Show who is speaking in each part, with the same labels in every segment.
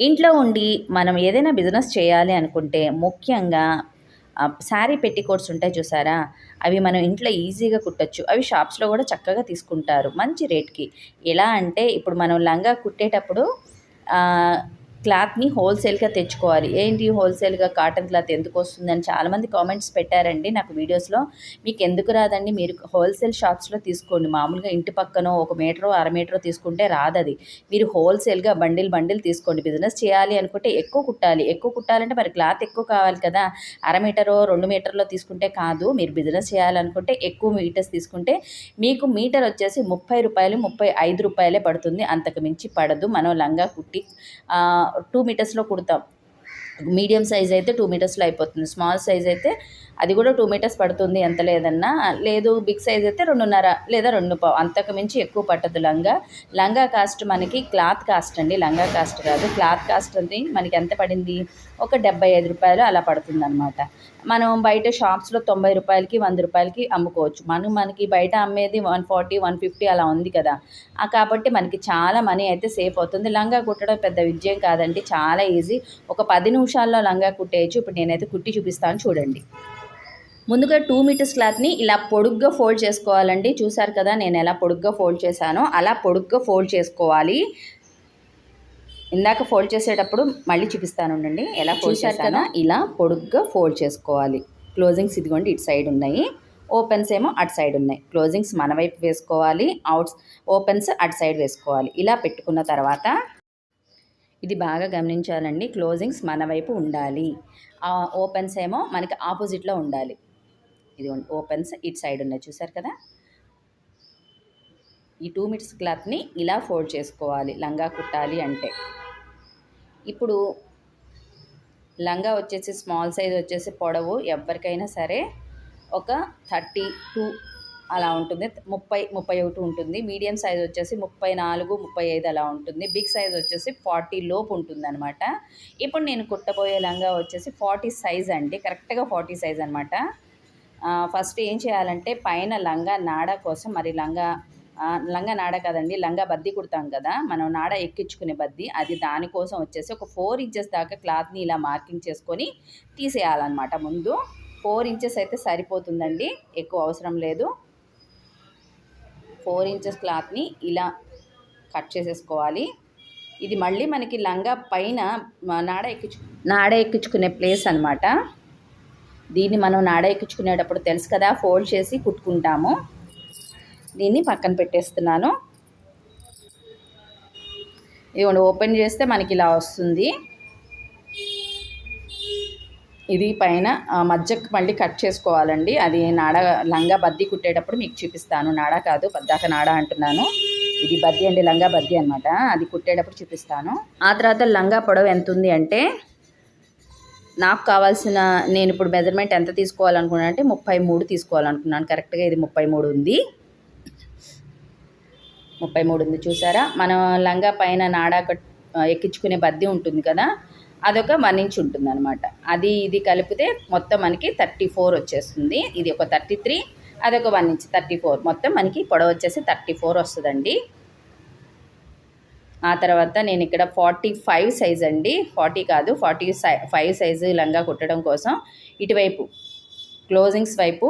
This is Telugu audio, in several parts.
Speaker 1: ఇంట్లో ఉండి మనం ఏదైనా బిజినెస్ చేయాలి అనుకుంటే ముఖ్యంగా శారీ పెట్టికోట్స్ ఉంటాయి చూసారా? అవి మనం ఇంట్లో ఈజీగా కుట్టచ్చు. అవి షాప్స్లో కూడా చక్కగా తీసుకుంటారు. మంచి రేట్కి. ఎలా అంటే ఇప్పుడు మనం లంగా కుట్టేటప్పుడు క్లాత్ని హోల్సేల్గా తెచ్చుకోవాలి. ఏంటి హోల్సేల్గా కాటన్ క్లాత్ ఎందుకు వస్తుందని చాలామంది కామెంట్స్ పెట్టారండి నాకు వీడియోస్లో. మీకు ఎందుకు రాదండి? మీరు హోల్సేల్ షాప్స్లో తీసుకోండి. మామూలుగా ఇంటి పక్కనో ఒక మీటరో అర మీటరో తీసుకుంటే రాదది మీరు హోల్సేల్గా బండిల్ బండిల్ తీసుకోండి. బిజినెస్ చేయాలి అనుకుంటే ఎక్కువ కుట్టాలి. ఎక్కువ కుట్టాలంటే మరి క్లాత్ ఎక్కువ కావాలి కదా. అర మీటరో రెండు మీటర్లో తీసుకుంటే కాదు. మీరు బిజినెస్ చేయాలనుకుంటే ఎక్కువ మీటర్స్ తీసుకుంటే మీకు మీటర్ వచ్చేసి ముప్పై రూపాయలు ముప్పై ఐదు రూపాయలే పడుతుంది. అంతకు మించి పడదు. మనం లంగా కుట్టి టూ మీటర్స్లో కుడతాం. మీడియం సైజ్ అయితే టూ మీటర్స్లో అయిపోతుంది. స్మాల్ సైజ్ అయితే అది కూడా టూ మీటర్స్ పడుతుంది ఎంత లేదన్నా. లేదు బిగ్ సైజ్ అయితే రెండున్నర లేదా రెండు పావు అంతకు మించి ఎక్కువ పట్టదు లంగా. లంగా కాస్ట్ మనకి క్లాత్ కాస్ట్ అండి. లంగా కాస్ట్ కాదు. క్లాత్ కాస్ట్ అది మనకి ఎంత పడింది? ఒక డెబ్బై ఐదు రూపాయలు అలా పడుతుంది అనమాట మనం బయట షాప్స్లో తొంభై రూపాయలకి వంద రూపాయలకి అమ్ముకోవచ్చు. మనం మనకి బయట అమ్మేది వన్ ఫార్టీ వన్ ఫిఫ్టీ అలా ఉంది కదా. కాబట్టి మనకి చాలా మనీ అయితే సేఫ్ అవుతుంది. లంగా కుట్టడం పెద్ద విజయం కాదండి. చాలా ఈజీ. ఒక పది నిమిషాల్లో లంగా కుట్టేయచ్చు. ఇప్పుడు నేనైతే కుట్టి చూపిస్తాను చూడండి. ముందుగా టూ మీటర్స్ క్లాత్ని ఇలా పొడుగ్గా ఫోల్డ్ చేసుకోవాలండి. చూసారు కదా నేను ఎలా పొడుగ్గా ఫోల్డ్ చేశానో? అలా పొడుగ్గా ఫోల్డ్ చేసుకోవాలి. ఇందాక ఫోల్డ్ చేసేటప్పుడు మళ్ళీ చూపిస్తాను ఉండండి. ఎలా ఫోల్డ్ చేశానో ఇలా పొడుగ్గా ఫోల్డ్ చేసుకోవాలి. క్లోజింగ్స్ ఇదిగోండి ఇటు సైడ్ ఉన్నాయి. ఓపెన్స్ ఏమో అటు సైడ్ ఉన్నాయి. క్లోజింగ్స్ మన వైపు వేసుకోవాలి. అవుట్స్ ఓపెన్స్ అటు సైడ్ వేసుకోవాలి. ఇలా పెట్టుకున్న తర్వాత ఇది బాగా గమనించాలండి. క్లోజింగ్స్ మన వైపు ఉండాలి. ఓపెన్స్ ఏమో మనకి ఆపోజిట్లో ఉండాలి. ఇది ఓపెన్స్ ఇటు సైడ్ ఉన్నాయి. చూసారు కదా? ఈ టూ మీటర్స్ క్లాత్ని ఇలా ఫోల్డ్ చేసుకోవాలి. లంగా కుట్టాలి అంటే. ఇప్పుడు లంగా వచ్చేసి స్మాల్ సైజ్ వచ్చేసి పొడవు ఎవరికైనా సరే ఒక థర్టీ టూ అలా ఉంటుంది. ముప్పై ముప్పై ఒకటి ఉంటుంది. మీడియం సైజ్ వచ్చేసి ముప్పై నాలుగు ముప్పై ఐదు అలా ఉంటుంది. బిగ్ సైజ్ వచ్చేసి ఫార్టీ లోపు ఉంటుంది అనమాట ఇప్పుడు నేను కుట్టబోయే లంగా వచ్చేసి ఫార్టీ సైజ్ అండి. కరెక్ట్గా ఫార్టీ సైజ్ అనమాట ఫస్ట్ ఏం చేయాలంటే పైన లంగా నాడ కోసం మరి లంగా లంగా నాడ కదండి లంగా బద్ది కుడతాం కదా మనం నాడ ఎక్కించుకునే బద్ది అది దానికోసం వచ్చేసి ఒక ఫోర్ ఇంచెస్ దాకా క్లాత్ని ఇలా మార్కింగ్ చేసుకొని తీసేయాలన్నమాట. ముందు ఫోర్ ఇంచెస్ అయితే సరిపోతుందండి ఎక్కువ అవసరం లేదు. ఫోర్ ఇంచెస్ క్లాత్ని ఇలా కట్ చేసేసుకోవాలి. ఇది మళ్ళీ మనకి లంగా పైన నాడ ఎక్కించు నాడ ఎక్కించుకునే ప్లేస్ అనమాట దీన్ని మనం నాడ ఎక్కించుకునేటప్పుడు తెలుసు కదా ఫోల్డ్ చేసి కుట్టుకుంటాము. దీన్ని పక్కన పెట్టేస్తున్నాను. ఇదిగోండి ఓపెన్ చేస్తే మనకి ఇలా వస్తుంది. ఇది పైన మధ్యకు మళ్ళీ కట్ చేసుకోవాలండి. అది నాడ లంగా బద్ది కుట్టేటప్పుడు మీకు చూపిస్తాను. నాడ కాదు పద్దాక నాడ అంటున్నాను. ఇది బద్ది అండి లంగా బద్ది అనమాట అది కుట్టేటప్పుడు చూపిస్తాను. ఆ తర్వాత లంగా పొడవు ఎంత ఉంది అంటే నాకు కావాల్సిన నేను ఇప్పుడు మెజర్మెంట్ ఎంత తీసుకోవాలనుకున్నాను అంటే ముప్పై మూడు తీసుకోవాలనుకున్నాను. కరెక్ట్గా ఇది ముప్పై మూడు ఉంది. ముప్పై మూడు ఉంది చూసారా? మనం లంగా పైన నాడా ఎక్కించుకునే బద్ది ఉంటుంది కదా? అదొక వన్ ఇంచ్ ఉంటుంది అనమాట అది ఇది కలిపితే మొత్తం మనకి థర్టీ ఫోర్ వచ్చేస్తుంది. ఇది ఒక థర్టీ త్రీ అదొక వన్ ఇంచ్ థర్టీ ఫోర్. మొత్తం మనకి పొడవు వచ్చేసి థర్టీ ఫోర్ వస్తుందండి. ఆ తర్వాత నేను ఇక్కడ ఫార్టీ ఫైవ్ సైజ్ అండి. ఫార్టీ కాదు ఫార్టీ సై ఫైవ్ సైజు లంగా కుట్టడం కోసం ఇటువైపు క్లోజింగ్స్ వైపు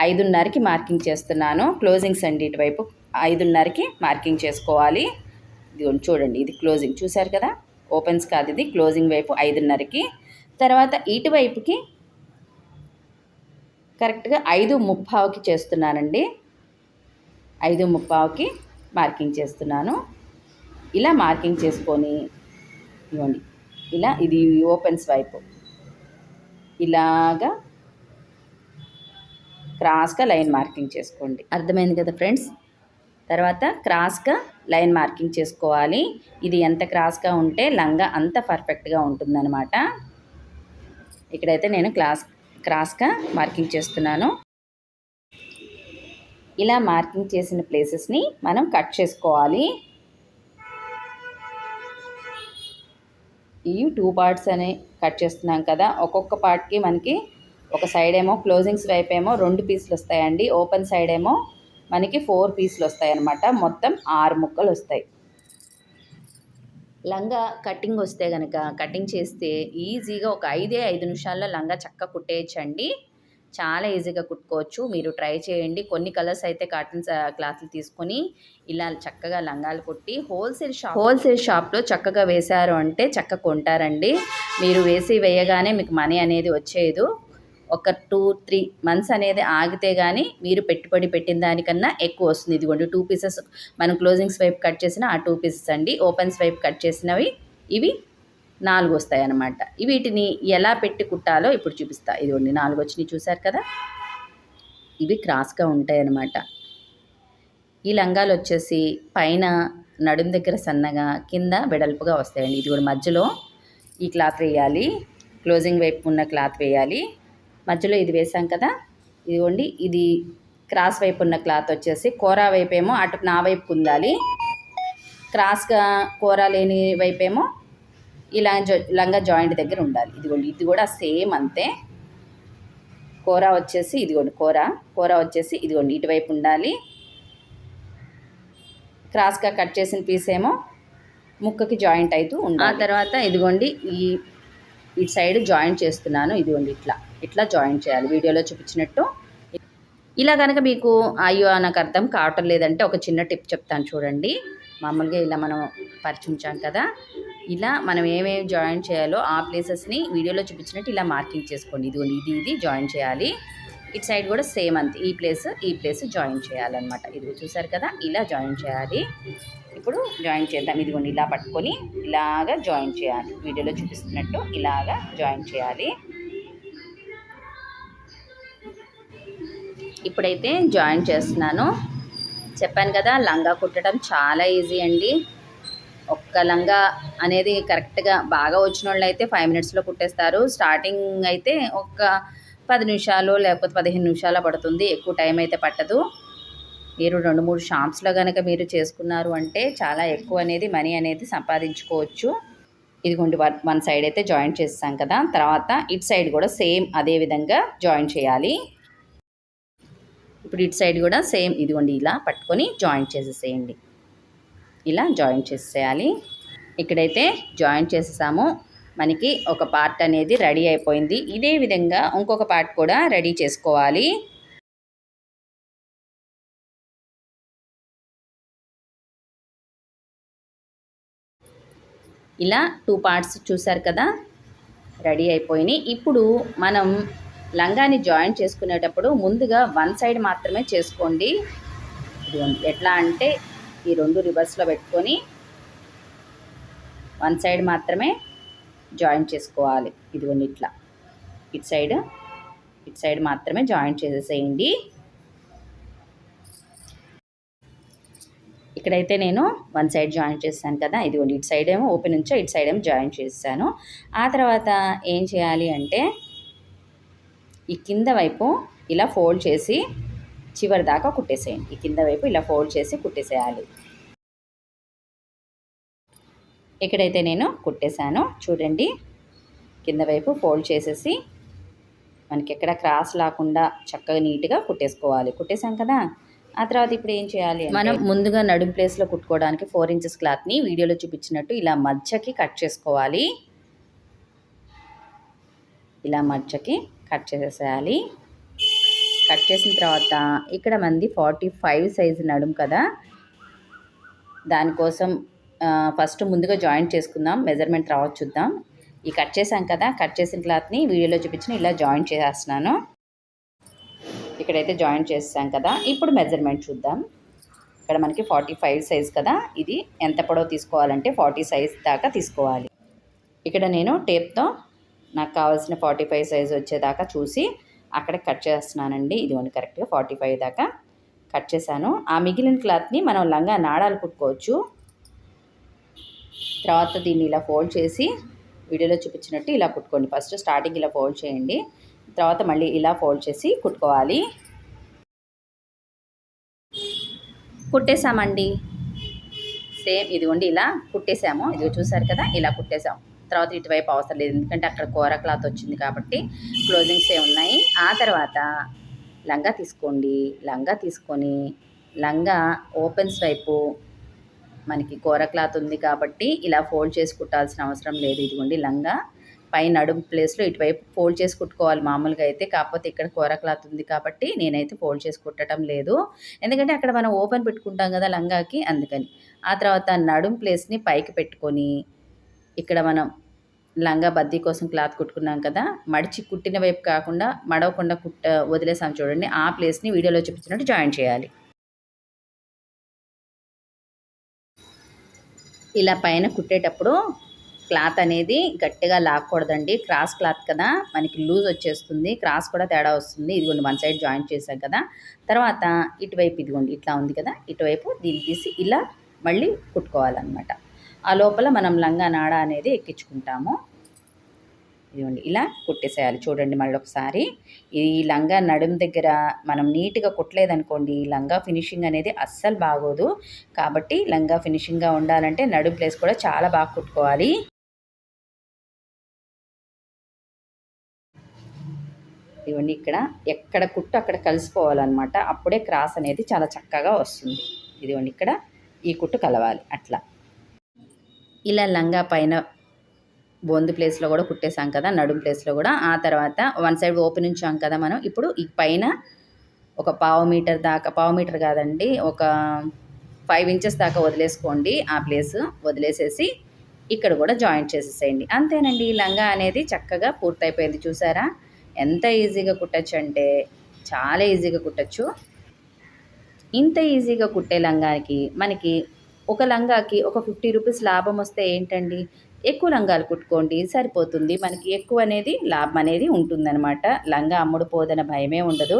Speaker 1: ఐదున్నరకి మార్కింగ్ చేస్తున్నాను. క్లోజింగ్స్ అండి ఇటువైపు. ఐదున్నరకి మార్కింగ్ చేసుకోవాలి. ఇదిగోండి చూడండి ఇది క్లోజింగ్. చూశారు కదా? ఓపెన్స్ కాదు ఇది. క్లోజింగ్ వైపు ఐదున్నరకి. తర్వాత ఇటువైపుకి కరెక్ట్గా ఐదు ముప్పావుకి చేస్తున్నానండి. ఐదు ముప్పావుకి మార్కింగ్ చేస్తున్నాను. ఇలా మార్కింగ్ చేసుకొని ఇవ్వండి ఇలా ఇది ఓపెన్స్ వైపు. ఇలాగా క్రాస్గా లైన్ మార్కింగ్ చేసుకోండి. అర్థమైంది కదా ఫ్రెండ్స్? తర్వాత క్రాస్గా లైన్ మార్కింగ్ చేసుకోవాలి. ఇది ఎంత క్రాస్గా ఉంటే లంగా అంత పర్ఫెక్ట్గా ఉంటుందన్నమాట. ఇక్కడైతే నేను క్లాస్ క్రాస్గా మార్కింగ్ చేస్తున్నాను. ఇలా మార్కింగ్ చేసిన ప్లేసెస్ని మనం కట్ చేసుకోవాలి. ఈ టూ పార్ట్స్ అని కట్ చేస్తున్నాం కదా. ఒక్కొక్క పార్ట్కి మనకి ఒక సైడ్ ఏమో క్లోజింగ్స్ వైపు ఏమో రెండు పీసులు వస్తాయండి. ఓపెన్ సైడ్ ఏమో మనకి ఫోర్ పీసులు వస్తాయి అన్నమాట. మొత్తం ఆరు ముక్కలు వస్తాయి. లంగా కటింగ్ వస్తే కనుక కటింగ్ చేస్తే ఈజీగా ఒక ఐదే ఐదు నిమిషాల్లో లంగా చక్క కుట్టేయచ్చండి. చాలా ఈజీగా కుట్టుకోవచ్చు. మీరు ట్రై చేయండి. కొన్ని కలర్స్ అయితే కాటన్ క్లాత్లు తీసుకొని ఇలా చక్కగా లంగాలు కుట్టి హోల్సేల్ షాప్ హోల్సేల్ షాప్లో చక్కగా వేశారు అంటే చక్క కొంటారండి. మీరు వేసి వేయగానే మీకు మనీ అనేది వచ్చేది ఒక టూ త్రీ మంత్స్ అనేది ఆగితే కానీ మీరు పెట్టుబడి పెట్టిన దానికన్నా ఎక్కువ వస్తుంది. ఇదిగోండి టూ పీసెస్ మనం క్లోజింగ్ స్వైప్ కట్ చేసిన ఆ టూ పీసెస్ అండి. ఓపెన్ స్వైప్ కట్ చేసినవి ఇవి నాలుగు వస్తాయి అన్నమాట వీటిని ఎలా పెట్టి కుట్టాలో ఇప్పుడు చూపిస్తా. ఇదిగోండి నాలుగు వచ్చినాయి చూసారు కదా? ఇవి క్రాస్గా ఉంటాయి అన్నమాట ఈ లంగాలు వచ్చేసి పైన నడుం దగ్గర సన్నగా కింద వెడల్పుగా వస్తాయండి. ఇది కూడా మధ్యలో ఈ క్లాత్ వేయాలి. క్లోజింగ్ వైపు ఉన్న క్లాత్ వేయాలి. మధ్యలో ఇది వేసాం కదా. ఇదిగోండి ఇది క్రాస్ వైపు ఉన్న క్లాత్ వచ్చేసి కూర వైపు ఏమో అటు నా వైపు కుందాలి క్రాస్గా కూర లేని వైపేమో ఇలా లంగా జాయింట్ దగ్గర ఉండాలి. ఇదిగోండి ఇది కూడా సేమ్ అంతే. కూర వచ్చేసి ఇదిగోండి కూర కూర వచ్చేసి ఇదిగోండి ఇటువైపు ఉండాలి. క్రాస్గా కట్ చేసిన పీస్ ఏమో ముక్కకి జాయింట్ అవుతూ ఉండాలి. ఆ తర్వాత ఇదిగోండి ఈ ఇటు సైడ్ జాయింట్ చేస్తున్నాను. ఇదిగోండి ఇట్లా. ఇట్లా జాయింట్ చేయాలి. వీడియోలో చూపించినట్టు. ఇలా కనుక మీకు అయ్యో నాకు అర్థం కావటం లేదంటే ఒక చిన్న టిప్ చెప్తాను చూడండి. మామూలుగా ఇలా మనం పరిచుంచాం కదా. ఇలా మనం ఏమేమి జాయిన్ చేయాలో ఆ ప్లేసెస్ని వీడియోలో చూపించినట్టు ఇలా మార్కింగ్ చేసుకోండి. ఇది ఇది ఇది జాయిన్ చేయాలి. ఇటు సైడ్ కూడా సేమ్ అంతే. ఈ ప్లేస్ ఈ ప్లేస్ జాయిన్ చేయాలన్నమాట. ఇది చూసారు కదా ఇలా జాయిన్ చేయాలి. ఇప్పుడు జాయిన్ చేద్దాం. ఇదిగోండి ఇలా పట్టుకొని ఇలాగా జాయిన్ చేయాలి. వీడియోలో చూపిస్తున్నట్టు ఇలాగా జాయిన్ చేయాలి. ఇప్పుడైతే జాయిన్ చేస్తున్నాను. చెప్పాను కదా లంగా కుట్టడం చాలా ఈజీ అండి. ఒక్క లంగా అనేది కరెక్ట్గా బాగా వచ్చిన వాళ్ళు అయితే ఫైవ్ మినిట్స్లో కుట్టేస్తారు. స్టార్టింగ్ అయితే ఒక పది నిమిషాలు లేకపోతే పదిహేను నిమిషాలు పడుతుంది. ఎక్కువ టైం అయితే పట్టదు. మీరు రెండు మూడు షాప్స్లో కనుక మీరు చేసుకున్నారు అంటే చాలా ఎక్కువ అనేది మనీ అనేది సంపాదించుకోవచ్చు. ఇదిగోండి వన్ సైడ్ అయితే జాయిన్ చేస్తాం కదా. తర్వాత ఇటు సైడ్ కూడా సేమ్ అదే విధంగా జాయిన్ చేయాలి. ఇప్పుడు ఇటు సైడ్ కూడా సేమ్ ఇదిగోండి ఇలా పట్టుకొని జాయిన్ చేసేసేయండి. ఇలా జాయిన్ చేసేయాలి ఇక్కడైతే జాయిన్ చేసేసాము. మనకి ఒక పార్ట్ అనేది రెడీ అయిపోయింది. ఇదే విధంగా ఇంకొక పార్ట్ కూడా రెడీ చేసుకోవాలి. ఇలా టూ పార్ట్స్ చూసారు కదా? రెడీ అయిపోయినాయి. ఇప్పుడు మనం లంగాని జాయిన్ చేసుకునేటప్పుడు ముందుగా వన్ సైడ్ మాత్రమే చేసుకోండి. ఎట్లా అంటే ఈ రెండు రివర్స్లో పెట్టుకొని వన్ సైడ్ మాత్రమే జాయిన్ చేసుకోవాలి. ఇదిగోండి ఇట్లా. ఇటు సైడ్ ఇటు సైడ్ మాత్రమే జాయిన్ చేసేసేయండి. ఇక్కడైతే నేను వన్ సైడ్ జాయిన్ చేస్తాను కదా. ఇదిగోండి ఇటు సైడ్ ఏమో ఓపెన్ నుంచో ఇటు సైడ్ ఏమో జాయిన్ చేస్తాను ఆ తర్వాత ఏం చేయాలి అంటే ఈ కింద వైపు ఇలా ఫోల్డ్ చేసి చివరి దాకా కుట్టేసేయండి. ఈ కింద వైపు ఇలా ఫోల్డ్ చేసి కుట్టేసేయాలి. ఇక్కడైతే నేను కుట్టేశాను. చూడండి. కింద వైపు ఫోల్డ్ చేసేసి మనకి ఎక్కడ క్రాస్ లేకుండా చక్కగా నీట్గా కుట్టేసుకోవాలి. కుట్టేశాం కదా? ఆ తర్వాత ఇప్పుడు ఏం చేయాలి మనం ముందుగా నడుం ప్లేస్లో కుట్టుకోవడానికి ఫోర్ ఇంచెస్ క్లాత్ని వీడియోలో చూపించినట్టు ఇలా మధ్యకి కట్ చేసుకోవాలి. ఇలా మధ్యకి కట్ చేసేసేయాలి కట్ చేసిన తర్వాత ఇక్కడ మంది ఫార్టీ ఫైవ్ సైజు నడుం కదా? దానికోసం ఫస్ట్ ముందుగా జాయింట్ చేసుకుందాం మెజర్మెంట్ రావచ్చు చూద్దాం. ఈ కట్ చేసాం కదా కట్ చేసిన క్లాత్ని వీడియోలో చూపించిన ఇలా జాయింట్ చేసేస్తున్నాను. ఇక్కడైతే జాయింట్ చేసాం కదా ఇప్పుడు మెజర్మెంట్ చూద్దాం. ఇక్కడ మనకి ఫార్టీ ఫైవ్ సైజ్ కదా ఇది ఎంత పొడవు తీసుకోవాలంటే ఫార్టీ సైజ్ దాకా తీసుకోవాలి. ఇక్కడ నేను టేప్తో నాకు కావాల్సిన ఫార్టీ ఫైవ్ సైజ్ వచ్చేదాకా చూసి అక్కడ కట్ చేస్తున్నానండి. ఇదిగోండి కరెక్ట్గా ఫార్టీ ఫైవ్ దాకా కట్ చేశాను. ఆ మిగిలిన క్లాత్ని మనం లంగా నాడాలు కుట్టుకోవచ్చు. తర్వాత దీన్ని ఇలా ఫోల్డ్ చేసి వీడియోలో చూపించినట్టు ఇలా కుట్టుకోండి. ఫస్ట్ స్టార్టింగ్ ఇలా ఫోల్డ్ చేయండి. తర్వాత మళ్ళీ ఇలా ఫోల్డ్ చేసి కుట్టుకోవాలి. కుట్టేసామండి సేమ్ ఇదిగోండి ఇలా కుట్టేసాము ఇది చూసారు కదా ఇలా కుట్టేసాము తర్వాత ఇటువైపు అవసరం లేదు. ఎందుకంటే అక్కడ కూర క్లాత్ వచ్చింది కాబట్టి క్లోజింగ్సే ఉన్నాయి. ఆ తర్వాత లంగా తీసుకోండి. లంగా తీసుకొని లంగా ఓపెన్స్ వైపు మనకి కూర క్లాత్ ఉంది కాబట్టి ఇలా ఫోల్డ్ చేసి కుట్టాల్సిన అవసరం లేదు. ఇదిగోండి లంగా. పైన నడుము ప్లేస్లో ఇటువైపు ఫోల్డ్ చేసి కుట్టుకోవాలి మామూలుగా అయితే. కాకపోతే ఇక్కడ కూర క్లాత్ ఉంది కాబట్టి నేనైతే ఫోల్డ్ చేసి కుట్టడం లేదు. ఎందుకంటే అక్కడ మనం ఓపెన్ పెట్టుకుంటాం కదా లంగాకి అందుకని. ఆ తర్వాత నడుం ప్లేస్ని పైకి పెట్టుకొని ఇక్కడ మనం లంగా బద్దీ కోసం క్లాత్ కుట్టుకున్నాం కదా. మడిచి కుట్టిన వైపు కాకుండా మడవకుండా కుట్ట వదిలేసాం చూడండి. ఆ ప్లేస్ని వీడియోలో చూపించినట్టు జాయిన్ చేయాలి. ఇలా పైన కుట్టేటప్పుడు క్లాత్ అనేది గట్టిగా లాక్కూడదండి. క్రాస్ క్లాత్ కదా. మనకి లూజ్ వచ్చేస్తుంది. క్రాస్ కూడా తేడా వస్తుంది. ఇదిగోండి వన్ సైడ్ జాయింట్ చేశాం కదా. తర్వాత ఇటువైపు ఇదిగోండి ఇట్లా ఉంది కదా. ఇటువైపు దీన్ని తీసి ఇలా మళ్ళీ కుట్టుకోవాలన్నమాట. ఆ లోపల మనం లంగా నాడ అనేది ఎక్కించుకుంటాము. ఇదిగోండి ఇలా కుట్టేసేయాలి. చూడండి మళ్ళీ ఒకసారి ఈ లంగా నడుము దగ్గర మనం నీట్గా కుట్టలేదనుకోండి ఈ లంగా ఫినిషింగ్ అనేది అస్సలు బాగోదు. కాబట్టి లంగా ఫినిషింగ్గా ఉండాలంటే నడుం ప్లేస్ కూడా చాలా బాగా కుట్టుకోవాలి. ఇవన్నీ ఇక్కడ. ఎక్కడ కుట్టు అక్కడ కలిసిపోవాలన్నమాట. అప్పుడే క్రాస్ అనేది చాలా చక్కగా వస్తుంది. ఇదిగోండి ఇక్కడ. ఈ కుట్టు కలవాలి. అట్లా. ఇలా లంగా పైన బొందు ప్లేస్లో కూడా కుట్టేసాం కదా నడుము ప్లేస్లో కూడా. ఆ తర్వాత వన్ సైడ్ ఓపెన్ ఉంచాం కదా మనం. ఇప్పుడు ఈ పైన ఒక పావు మీటర్ దాకా పావు మీటర్ కాదండి ఒక ఫైవ్ ఇంచెస్ దాకా వదిలేసుకోండి. ఆ ప్లేస్ వదిలేసేసి ఇక్కడ కూడా జాయింట్ చేసేసేయండి. అంతేనండి ఈ లంగా అనేది చక్కగా పూర్తయిపోయింది చూసారా? ఎంత ఈజీగా కుట్టచ్చు అంటే చాలా ఈజీగా కుట్టచ్చు. ఇంత ఈజీగా కుట్టే లంగాకి మనకి ఒక లంగాకి ఒక ఫిఫ్టీ రూపీస్ లాభం వస్తే ఏంటండి? ఎక్కువ లంగాలు కుట్టుకోండి సరిపోతుంది. మనకి ఎక్కువ అనేది లాభం అనేది ఉంటుందన్నమాట. లంగా అమ్ముడు పోదన భయమే ఉండదు.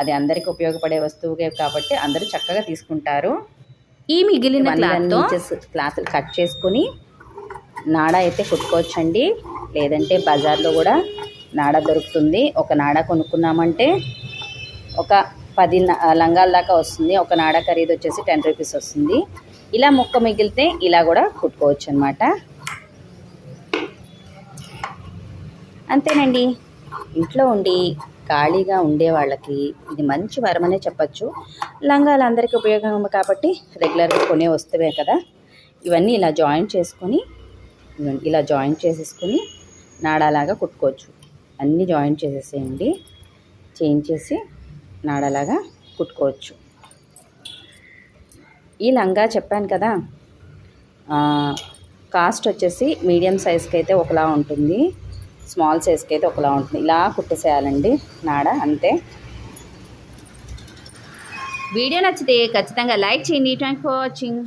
Speaker 1: అది అందరికీ ఉపయోగపడే వస్తువుకే కాబట్టి అందరూ చక్కగా తీసుకుంటారు. ఈ మిగిలిన క్లాతులు కట్ చేసుకొని నాడ అయితే కుట్టుకోవచ్చండి. లేదంటే బజార్లో కూడా నాడ దొరుకుతుంది. ఒక నాడ కొనుక్కున్నామంటే ఒక పది లంగాల దాకా వస్తుంది. ఒక నాడ ఖరీదు వచ్చేసి టెన్ రూపీస్ వస్తుంది. ఇలా ముక్క మిగిలితే ఇలా కూడా కుట్టుకోవచ్చు అనమాట అంతేనండి. ఇంట్లో ఉండి ఖాళీగా ఉండే వాళ్ళకి ఇది మంచి వరమనే చెప్పచ్చు. లంగాలు అందరికీ ఉపయోగం కాబట్టి రెగ్యులర్గా కొనే వస్తువే కదా. ఇవన్నీ ఇలా జాయిన్ చేసుకొని ఇలా జాయిన్ చేసేసుకొని నాడాలాగా కుట్టుకోవచ్చు. అన్నీ జాయిన్ చేసేసేయండి. చేయించేసి నాడలాగా కుట్టుకోవచ్చు. ఈ లంగా చెప్పాను కదా కాస్ట్ వచ్చేసి మీడియం సైజ్కి అయితే ఒకలా ఉంటుంది. స్మాల్ సైజ్కి అయితే ఒకలా ఉంటుంది. ఇలా కుట్టేసేయాలండి. నాడ అంతే. వీడియో నచ్చితే ఖచ్చితంగా లైక్ చేయండి. Thank for watching